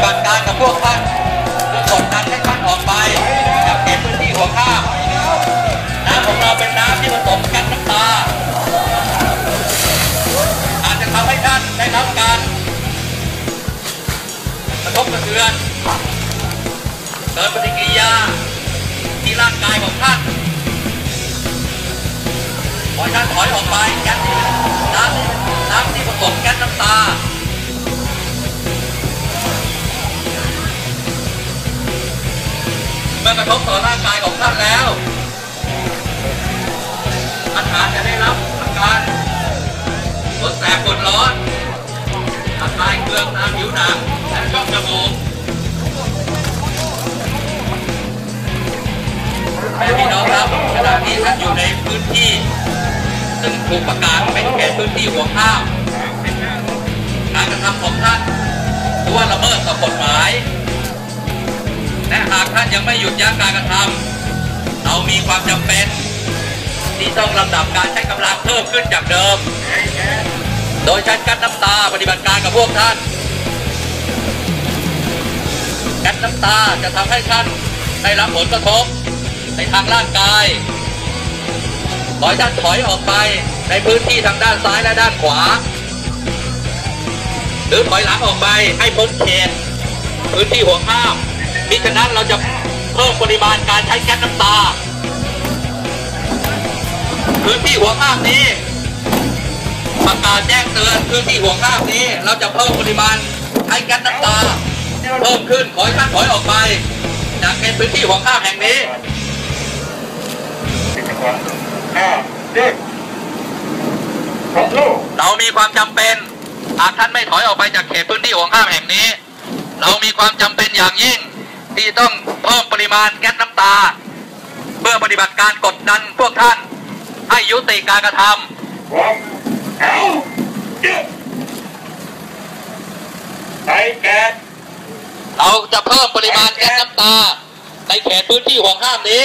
ฏิบัติการกับพวกท่านเพื่อกดดันให้ท่านออกไปจากเขตพื้นที่หัวข้าน้ำของเราเป็นน้ำที่ผสมกันน้ำตา อาจจะทำให้ท่านได้รับการกระทบกระเทือนเกิดปฏิกิริยาที่ร่างกายของท่านขอให้ท่านถอยออกไปยันน้ำ เมื่อกระทบต่อร่างกายของท่านแล้วอาหารจะได้รับอาการปวดแสบปวดร้อนอาการเกลืองตามผิวหนังและช่องจมูกแต่พี่น้องครับขณะนี้ท่านอยู่ในพื้นที่ ซึ่งถูกประกาศเป็นเขตพื้นที่ห่วงห้าม และหากท่านยังไม่หยุดยั้งการกระทำเรามีความจำเป็น ที่ต้องลำดับการใช้กำลังเพิ่มขึ้นจากเดิม โดยใช้กัดน้ำตาปฏิบัติการกับพวกท่านกัดน้ำตาจะทำให้ท่านได้รับผลกระทบในทางร่างกายขอให้ท่านถอยออกไปในพื้นที่ทางด้านซ้ายและด้านขวา หรือถอยหลังออกไปให้พ้นเขตพื้นที่ห่วงห้าม มิฉะนั้นเราจะเพิ่มปริมาณการใช้แก๊สน้ำตาพื้นที่ห่วงห้ามนี้ประกาศแจ้งเตือนพื้นที่ห่วงห้ามนี้ เราจะเพิ่มปริมาณใช้แก๊สน้ำตาเพิ่มขึ้นขอให้ท่านถอยออกไปจากเขตพื้นที่ห่วงห้ามแห่งนี้เรามีความจำเป็นหากท่านไม่ถอยออกไปจากเขตพื้นที่ห่วงห้ามแห่งนี้ เรามีความจำเป็นอย่างยิ่ง ที่ต้องเพิ่มปริมาณแก๊สน้ำตา เพื่อปฏิบัติการกดดันพวกท่าน ให้ยุติการกระทำใช้แก๊สเราจะเพิ่มปริมาณแก๊สน้ำตา ในเขตพื้นที่ห่วงห้ามนี้